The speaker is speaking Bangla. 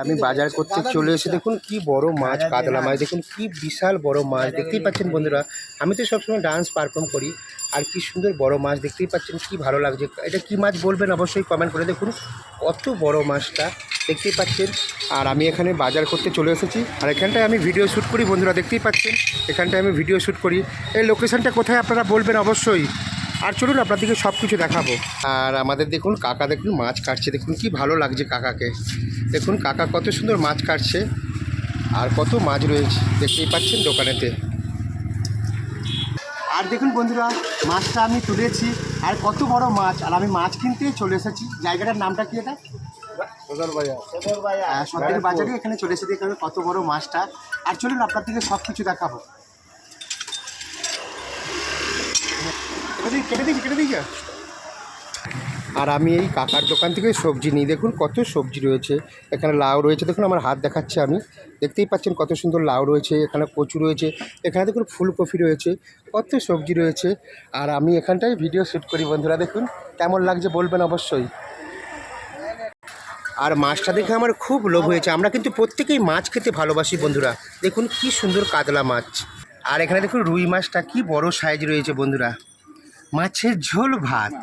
আমি বাজার করতে চলে এসে দেখুন কি বড় মাছ, কাতলা মাছ, দেখুন কি বিশাল বড় মাছ, দেখতেই পাচ্ছেন বন্ধুরা। আমি তো সবসময় ডান্স পারফর্ম করি, আর কি সুন্দর বড় মাছ, দেখতেই পাচ্ছেন কি ভালো লাগছে। এটা কি মাছ বলবেন অবশ্যই কমেন্ট করে দেখুন, কত বড় মাছটা, দেখতেই পাচ্ছেন। আর আমি এখানে বাজার করতে চলে এসেছি, আর এখানটায় আমি ভিডিও শ্যুট করি বন্ধুরা, দেখতেই পাচ্ছেন। এখানটায় আমি ভিডিও শ্যুট করি। এই লোকেশনটা কোথায় আপনারা বলবেন অবশ্যই? আর চলুন আপনাদেরকে সব কিছু দেখাবো। আর আমাদের দেখুন কাকা দেখুন মাছ কাটছে। দেখুন কি ভালো লাগছে কাকাকে। দেখুন কাকা কত সুন্দর মাছ কাটছে। আর কত মাছ রয়েছে। দেখতেই পাচ্ছেন দোকানেতে। আর দেখুন বন্ধুরা মাছটা আমি তুলেছি। আর কত বড় মাছ। আর আমি মাছ কিনতে চলে এসেছি। জায়গাটার নামটা কি এটা? হ্যাঁ, সন্ধ্যের বাজারে এখানে চলে এসেছি। এখানে কত বড় মাছটা। আর চলুন আপনার দিকে সব কিছু দেখাবো। দিই কেটে কেটে আর আমি এই কাকার দোকান থেকে সবজি নিই। দেখুন কত সবজি রয়েছে। এখানে লাউ রয়েছে। দেখুন আমার হাত দেখাচ্ছে আমি। দেখতেই পাচ্ছেন কত সুন্দর লাউ রয়েছে। এখানে কচু রয়েছে। এখানে দেখুন ফুলকপি রয়েছে। কত সবজি রয়েছে। আর আমি এখানটায় ভিডিও শ্যুট করি বন্ধুরা, দেখুন। কেমন লাগছে বলবেন অবশ্যই। আর মাছটা দেখে আমার খুব লোভ হয়েছে। আমরা কিন্তু প্রত্যেকেই মাছ খেতে ভালোবাসি বন্ধুরা। দেখুন কি সুন্দর কাতলা মাছ। আর এখানে দেখুন রুই মাছটা কি বড় সাইজ রয়েছে বন্ধুরা। মাছের ঝোল ভাত।